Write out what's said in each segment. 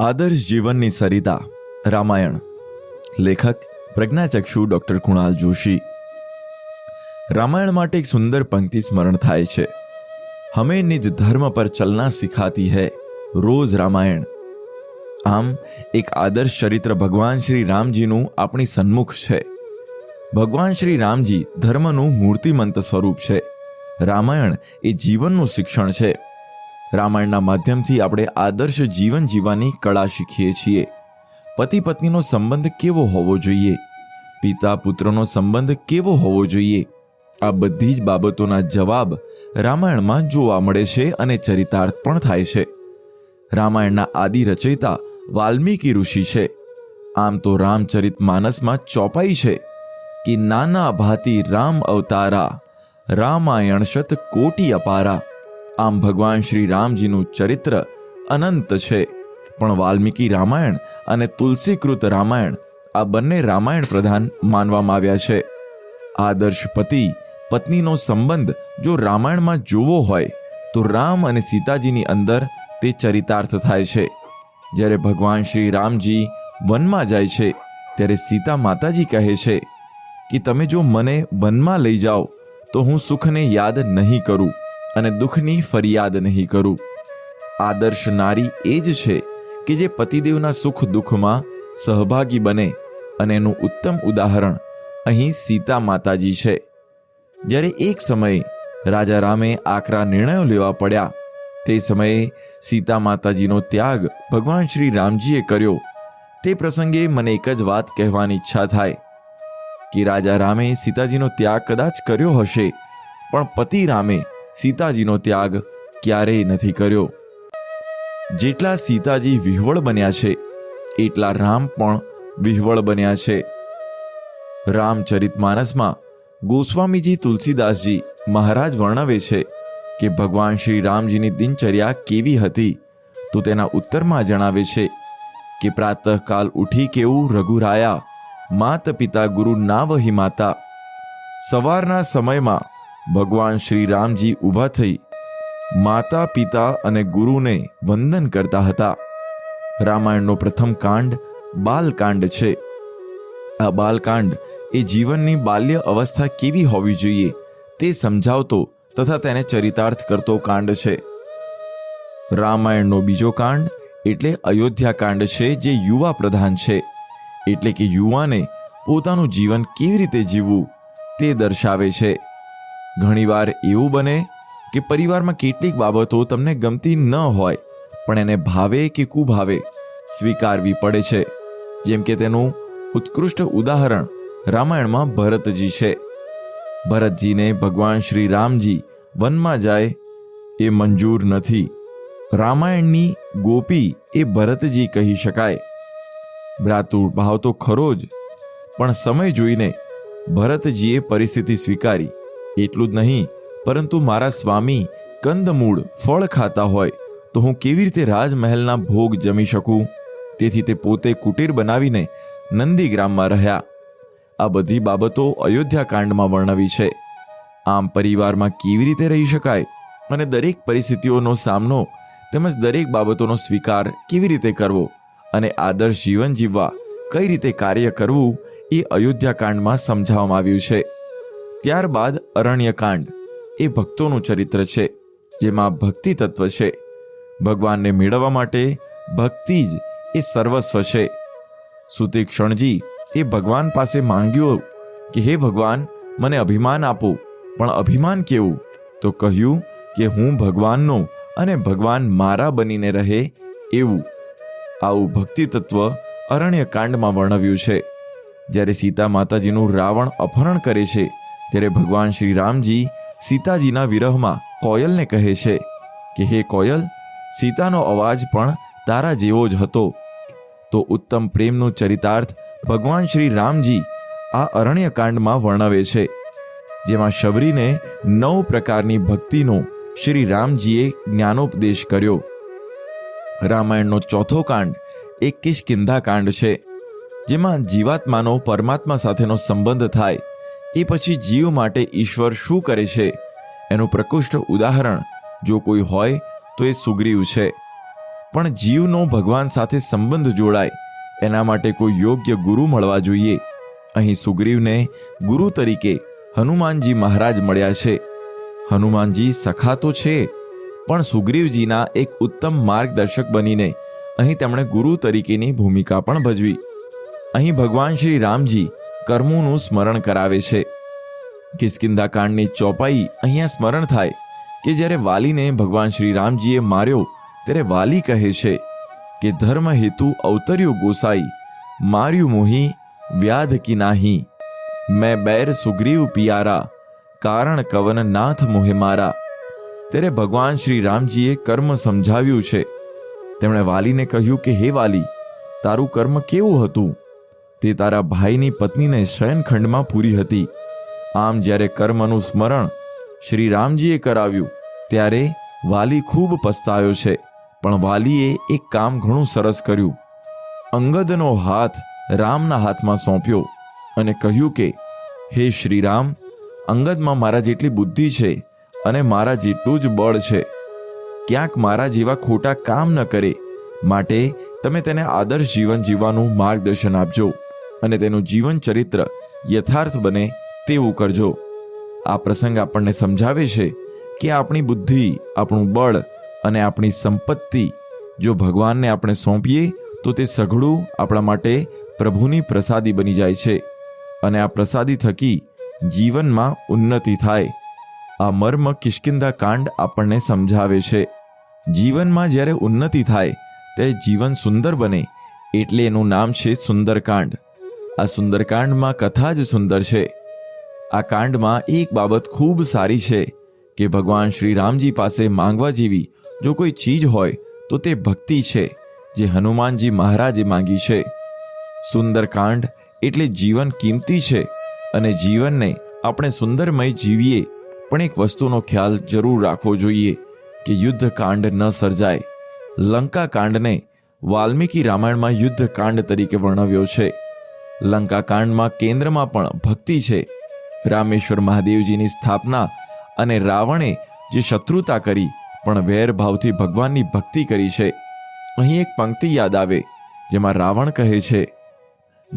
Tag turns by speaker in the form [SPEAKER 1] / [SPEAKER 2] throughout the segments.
[SPEAKER 1] આદર્શ જીવનની સરિતા, રામાયણ. લેખક, પ્રજ્ઞાચક્ષુ ડોક્ટર કુણાલ જોશી. રામાયણ માટે એક સુંદર પંક્તિ સ્મરણ થાય છે. હમે નિજ ધર્મ પર ચલના સિખાતી હૈ રોજ રામાયણ. આમ, એક આદર્શ ચરિત્ર ભગવાન શ્રી રામજીનું આપણી સન્મુખ છે. ભગવાન શ્રી રામજી ધર્મનું મૂર્તિમંત સ્વરૂપ છે. રામાયણ એ જીવનનું શિક્ષણ છે. રામાયણના માધ્યમથી આપણે આદર્શ જીવન જીવવાની કળા શીખીએ છીએ. પતિ પત્નીનો સંબંધ કેવો હોવો જોઈએ? પિતા પુત્રનો સંબંધ કેવો હોવો જોઈએ? આ બધી જ બાબતોના જવાબ રામાયણમાં જોવા મળે છે અને ચરિતાર્થ પણ થાય છે. રામાયણના આદિ રચયિતા વાલ્મીકી ઋષિ છે. આમ તો રામચરિત માનસમાં ચોપાઈ છે કે નાના ભાતી રામ અવતારા રામાયણ શત કોટી અપારા. આમ ભગવાન શ્રી રામજીનું ચરિત્ર અનંત છે. પણ વાલ્મીકી રામાયણ અને તુલસીકૃત રામાયણ આ બંને રામાયણ પ્રધાન માનવામાં આવ્યા છે. આદર્શ પતિ, પત્નીનો સંબંધ જો રામાયણમાં જોવો હોય, તો રામ અને સીતાજીની અંદર તે ચરિતાર્થ થાય છે. જ્યારે ભગવાન શ્રી રામજી વનમાં જાય છે, ત્યારે સીતા માતાજી કહે છે કે, તમે જો મને વનમાં લઈ જાઓ, તો હું સુખને યાદ નહીં કરું. અને દુઃખની ફરિયાદ નહીં કરું. આદર્શ નારી એ જ છે કે જે પતિદેવના સુખ દુઃખમાં સહભાગી બને અને એનું ઉત્તમ ઉદાહરણ અહીં સીતા માતાજી છે. જ્યારે એક સમયે રાજા રામે આકરા નિર્ણયો લેવા પડ્યા, તે સમયે સીતા માતાજીનો ત્યાગ ભગવાન શ્રી રામજીએ કર્યો. તે પ્રસંગે મને એક જ વાત કહેવાની ઈચ્છા થાય કે રાજા રામે સીતાજીનો ત્યાગ કદાચ કર્યો હશે, પણ પતિ રામે સીતાજીનો ત્યાગ ક્યારેય નથી કર્યો. જેટલા સીતાજી વિહવળ બન્યા છે, એટલા રામ પણ વિહવળ બન્યા છે. રામચરિત માનસમાં ગોસ્વામીજી તુલસીદાસજી મહારાજ વર્ણવે છે કે ભગવાન શ્રી રામજીની દિનચર્યા કેવી હતી તો તેના ઉત્તરમાં જણાવે છે કે પ્રાતઃકાલ ઉઠી કેવું રઘુરાયા માત પિતા ગુરુ ના વહી માતા. સવારના સમયમાં ભગવાન શ્રી રામજી ઊભા થઈ માતા, પિતા અને ગુરુને વંદન કરતા હતા. રામાયણનો પ્રથમ કાંડ બાલકાંડ છે. આ બાલકાંડ એ જીવનની બાલ્ય અવસ્થા કેવી હોવી જોઈએ તે સમજાવતો તથા તેને ચરિતાર્થ કરતો કાંડ છે. રામાયણનો બીજો કાંડ એટલે અયોધ્યા કાંડ છે જે યુવા પ્રધાન છે. એટલે કે યુવાને પોતાનું જીવન કેવી રીતે જીવવું તે દર્શાવે છે. ઘણીવાર એવું બને કે પરિવારમાં કેટલીક બાબતો તમને ગમતી ન હોય, પણ એને ભાવે કે કુભાવે સ્વીકારવી પડે છે. જેમ કે તેનું ઉત્કૃષ્ટ ઉદાહરણ રામાયણમાં ભરતજી છે. ભરતજીને ભગવાન શ્રી રામજી વનમાં જાય એ મંજૂર નથી. રામાયણની ગોપી એ ભરતજી કહી શકાય. ભ્રાતુર ભાવ તો ખરો જ, પણ સમય જોઈને ભરતજીએ પરિસ્થિતિ સ્વીકારી. એટલું જ નહીં, પરંતુ મારા સ્વામી કંદમૂળ ફળ ખાતા હોય, તો હું કેવી રીતે રાજમહેલના ભોગ જમી શકું? તેથી તે પોતે કુટીર બનાવીને નંદીગ્રામમાં રહ્યા. આ બધી બાબતો અયોધ્યા કાંડમાં વર્ણવી છે. આમ પરિવારમાં કેવી રીતે રહી શકાય અને દરેક પરિસ્થિતિઓનો સામનો તેમજ દરેક બાબતોનો સ્વીકાર કેવી રીતે કરવો અને આદર્શ જીવન જીવવા કઈ રીતે કાર્ય કરવું એ અયોધ્યાકાંડમાં સમજાવવામાં આવ્યું છે. ત્યારબાદ અરણ્યકાંડ એ ભક્તોનું ચરિત્ર છે, જેમાં ભક્તિ તત્વ છે. ભગવાનને મેળવવા માટે ભક્તિ જ એ સર્વસ્વ છે. સુતી ક્ષણજી એ ભગવાન પાસે માંગ્યું કે, હે ભગવાન, મને અભિમાન આપો, પણ અભિમાન કેવું? તો કહ્યું કે, હું ભગવાનનો અને ભગવાન મારા બનીને રહે એવું. આવું ભક્તિ તત્વ અરણ્યકાંડમાં વર્ણવ્યું છે. જ્યારે સીતા માતાજીનું રાવણ અપહરણ કરે છે ત્યારે ભગવાન શ્રી રામજી સીતાજીના વિરહમાં કોયલને કહે છે કે, હે કોયલ, સીતાનો અવાજ પણ તારા જેવો જ હતો. તો ઉત્તમ પ્રેમનું ચરિતાર્થ ભગવાન શ્રી રામજી આ અરણ્યકાંડમાં વર્ણવે છે, જેમાં શબરીને નવ પ્રકારની ભક્તિનો શ્રી રામજીએ જ્ઞાનોપદેશ કર્યો. રામાયણનો ચોથો કાંડ એ કિષ્કિંધા કાંડ છે, જેમાં જીવાત્માનો પરમાત્મા સાથેનો સંબંધ થાય. એ પછી જીવ માટે ઈશ્વર શું કરે છે? એનું પ્રકૃષ્ટ ઉદાહરણ, જો કોઈ હોય, તો એ સુગ્રીવ છે. પણ જીવનો ભગવાન સાથે સંબંધ જોડાય, એના માટે કોઈ યોગ્ય ગુરુ મળવા જોઈએ. અહીં સુગ્રીવને ગુરુ તરીકે હનુમાનજી મહારાજ મળ્યા છે. હનુમાનજી સખા તો છે, પણ સુગ્રીવજીના એક ઉત્તમ માર્ગદર્શક બનીને અહીં તેમણે ગુરુ તરીકેની ભૂમિકા પણ ભજવી. અહીં ભગવાન શ્રી રામજી કર્મોનું સ્મરણ કરાવે છે. કિસ્કિંદા કાંડની ચોપાઈ અહીંયા સ્મરણ થાય કે જ્યારે વાલીને ભગવાન શ્રી રામજીએ માર્યો, ત્યારે વાલી કહે છે કે, ધર્મ હેતુ અવતર્યું ગોસાઈ, માર્યું મોહી, વ્યાધ કી નાહી. મેં બેર સુગ્રીવ પિયારા, કારણ કવન નાથ મોહે મારા. ત્યારે ભગવાન શ્રી રામજીએ કર્મ સમજાવ્યું છે. તેમણે વાલીને કહ્યું કે, હે વાલી, તારું કર્મ કેવું હતું? તે તારા ભાઈની પત્નીને શયનખંડમાં પૂરી હતી. આમ જ્યારે કર્મનું સ્મરણ શ્રી રામજીએ કરાવ્યું, ત્યારે વાલી ખૂબ પસ્તાયો છે, પણ વાલીએ એક કામ ઘણું સરસ કર્યું. અંગદનો હાથ રામના હાથમાં સોંપ્યો અને કહ્યું કે, હે શ્રી રામ, અંગદમાં મારા જેટલી બુદ્ધિ છે અને મારા જેટલું જ બળ છે. ક્યાંક મારા જેવા ખોટા કામ ન કરે, માટે તમે તેને આદર્શ જીવન જીવવાનું માર્ગદર્શન આપજો. અને તેનું જીવન ચરિત્ર યથાર્થ બને તેવું કરજો. આ પ્રસંગ આપણને સમજાવે છે કે આપણી બુદ્ધિ, આપણું બળ અને આપણી સંપત્તિ જો ભગવાનને આપણે સોંપીએ, તો તે સઘળું આપણા માટે પ્રભુની પ્રસાદી બની જાય છે અને આ પ્રસાદી થકી જીવનમાં ઉન્નતિ થાય. આ મર્મ કિષ્કિંધા કાંડ આપણને સમજાવે છે. જીવનમાં જ્યારે ઉન્નતિ થાય તે જીવન સુંદર બને, એટલે એનું નામ છે સુંદરકાંડ. આ સુંદરકાંડમાં કથા જ સુંદર છે. આ કાંડમાં એક બાબત ખૂબ સારી છે કે ભગવાન શ્રી રામજી પાસે માંગવા જેવી જો કોઈ ચીજ હોય તો તે ભક્તિ છે, જે હનુમાનજી મહારાજે માંગી છે. સુંદરકાંડ એટલે જીવન કિંમતી છે અને જીવનને આપણે સુંદરમય જીવીએ પણ એક વસ્તુનો ખ્યાલ જરૂર રાખવો જોઈએ કે યુદ્ધ કાંડ ન સર્જાય. લંકા કાંડને વાલ્મીકી રામાયણમાં યુદ્ધ કાંડ તરીકે વર્ણવ્યો છે. લંકા કાંડમાં કેન્દ્રમાં પણ ભક્તિ છે. રામેશ્વર મહાદેવજીની સ્થાપના અને રાવણે જે શત્રુતા કરી, પણ વેરભાવથી ભગવાનની ભક્તિ કરી છે. અહીં એક પંક્તિ યાદ આવે, જેમાં રાવણ કહે છે,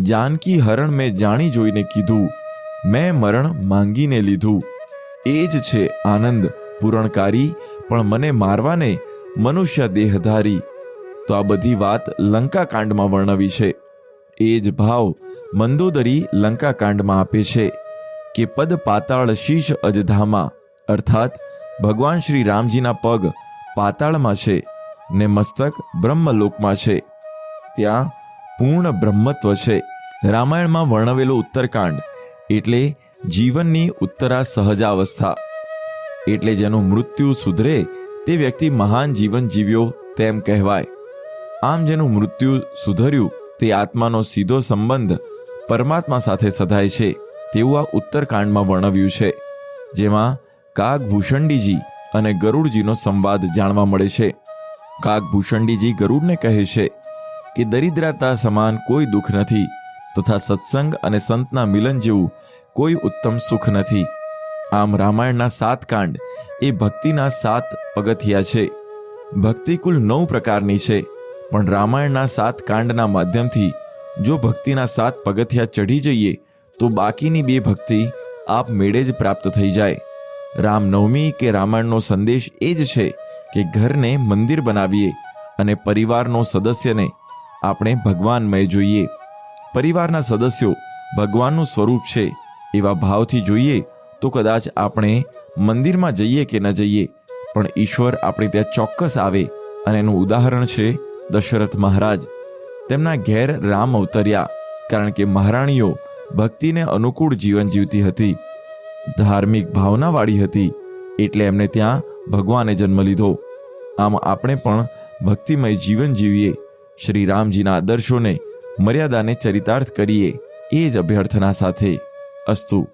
[SPEAKER 1] જાનકી હરણ મેં જાણી જોઈને કીધું, મેં મરણ માંગીને લીધું. એ જ છે આનંદ, પૂરણકારી, પણ મને મારવાને મનુષ્ય દેહધારી. તો આ બધી વાત લંકાકાંડમાં વર્ણવી છે. એ જ ભાવ મંદોદરી લંકાકાંડમાં આપે છે કે પદ પાતાળ શીશ અજધામાં, અર્થાત ભગવાન શ્રી રામજીના પગ પાતાળમાં છે ને મસ્તક બ્રહ્મલોકમાં છે. ત્યાં પૂર્ણ બ્રહ્મત્વ છે. રામાયણમાં વર્ણવેલો ઉત્તરકાંડ એટલે જીવનની ઉત્તરા સહજાવસ્થા એટલે જેનું મૃત્યુ સુધરે તે વ્યક્તિ મહાન જીવન જીવ્યો તેમ કહેવાય. આમ જેનું મૃત્યુ સુધર્યું તે આત્માનો સીધો સંબંધ પરમાત્મા સાથે સધાય છે તેવું આ ઉત્તરકાંડમાં વર્ણવ્યું છે, જેમાં કાગભૂષણડીજી અને ગરુડજીનો સંવાદ જાણવા મળે છે. કાગભૂષણડીજી ગરુડને કહે છે કે દરિદ્રતા સમાન કોઈ દુઃખ નથી તથા સત્સંગ અને સંતના મિલન જેવું કોઈ ઉત્તમ સુખ નથી. આમ રામાયણના સાત કાંડ એ ભક્તિના સાત પગથિયા છે. ભક્તિ કુલ નવ પ્રકારની છે, પણ રામાયણના સાત કાંડના માધ્યમથી જો ભક્તિના સાત પગથિયા ચઢી જઈએ, તો બાકીની બે ભક્તિ આપ મેળે જ પ્રાપ્ત થઈ જાય. રામનવમી કે રામાયણનો સંદેશ એ જ છે કે ઘરને મંદિર બનાવીએ અને પરિવારનો સદસ્યને આપણે ભગવાનમય જોઈએ. પરિવારના સદસ્યો ભગવાનનું સ્વરૂપ છે એવા ભાવથી જોઈએ તો કદાચ આપણે મંદિરમાં જઈએ કે ન જઈએ, પણ ઈશ્વર આપણે ત્યાં ચોક્કસ આવે અને એનું ઉદાહરણ છે દશરથ મહારાજ. તેમના ઘેર રામ અવતર્યા, કારણ કે મહારાણીઓ ભક્તિને અનુકૂળ જીવન જીવતી હતી. ધાર્મિક ભાવનાવાળી હતી, એટલે એમને ત્યાં ભગવાને જન્મ લીધો. આમ આપણે પણ ભક્તિમય જીવન જીવીએ શ્રી રામજીના આદર્શોને, મર્યાદાને ચરિતાર્થ કરીએ, એ જ અભ્યર્થના સાથે અસ્તુ.